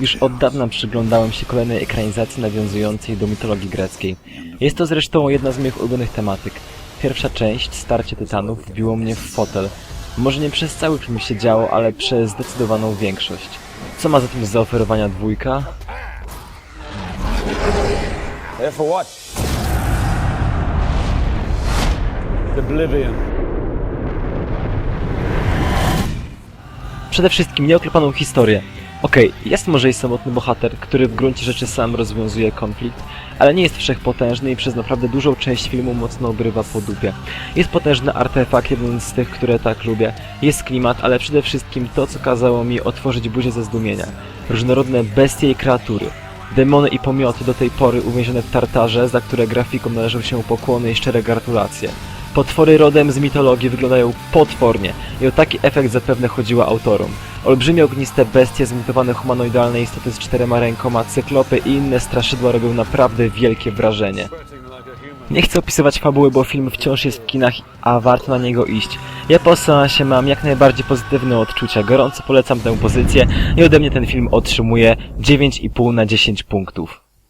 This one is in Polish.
Już od dawna przyglądałem się kolejnej ekranizacji nawiązującej do mitologii greckiej. Jest to zresztą jedna z moich ulubionych tematyk. Pierwsza część, Starcie Tytanów, wbiło mnie w fotel. Może nie przez cały film się działo, ale przez zdecydowaną większość. Co ma zatem z zaoferowania dwójka? There for what? Oblivion. Przede wszystkim nieoklepaną historię. Okej, jest może i samotny bohater, który w gruncie rzeczy sam rozwiązuje konflikt, ale nie jest wszechpotężny i przez naprawdę dużą część filmu mocno obrywa po dupie. Jest potężny artefakt, jeden z tych, które tak lubię. Jest klimat, ale przede wszystkim to, co kazało mi otworzyć buzię ze zdumienia. Różnorodne bestie i kreatury. Demony i pomioty do tej pory uwięzione w tartarze, za które grafikom należą się pokłony i szczere gratulacje. Potwory rodem z mitologii wyglądają potwornie i o taki efekt zapewne chodziło autorom. Olbrzymie ogniste bestie, zmutowane humanoidalne istoty z czterema rękoma, cyklopy i inne straszydła robią naprawdę wielkie wrażenie. Nie chcę opisywać fabuły, bo film wciąż jest w kinach, a warto na niego iść. Ja po seansie mam jak najbardziej pozytywne odczucia, gorąco polecam tę pozycję i ode mnie ten film otrzymuje 9,5 na 10 punktów.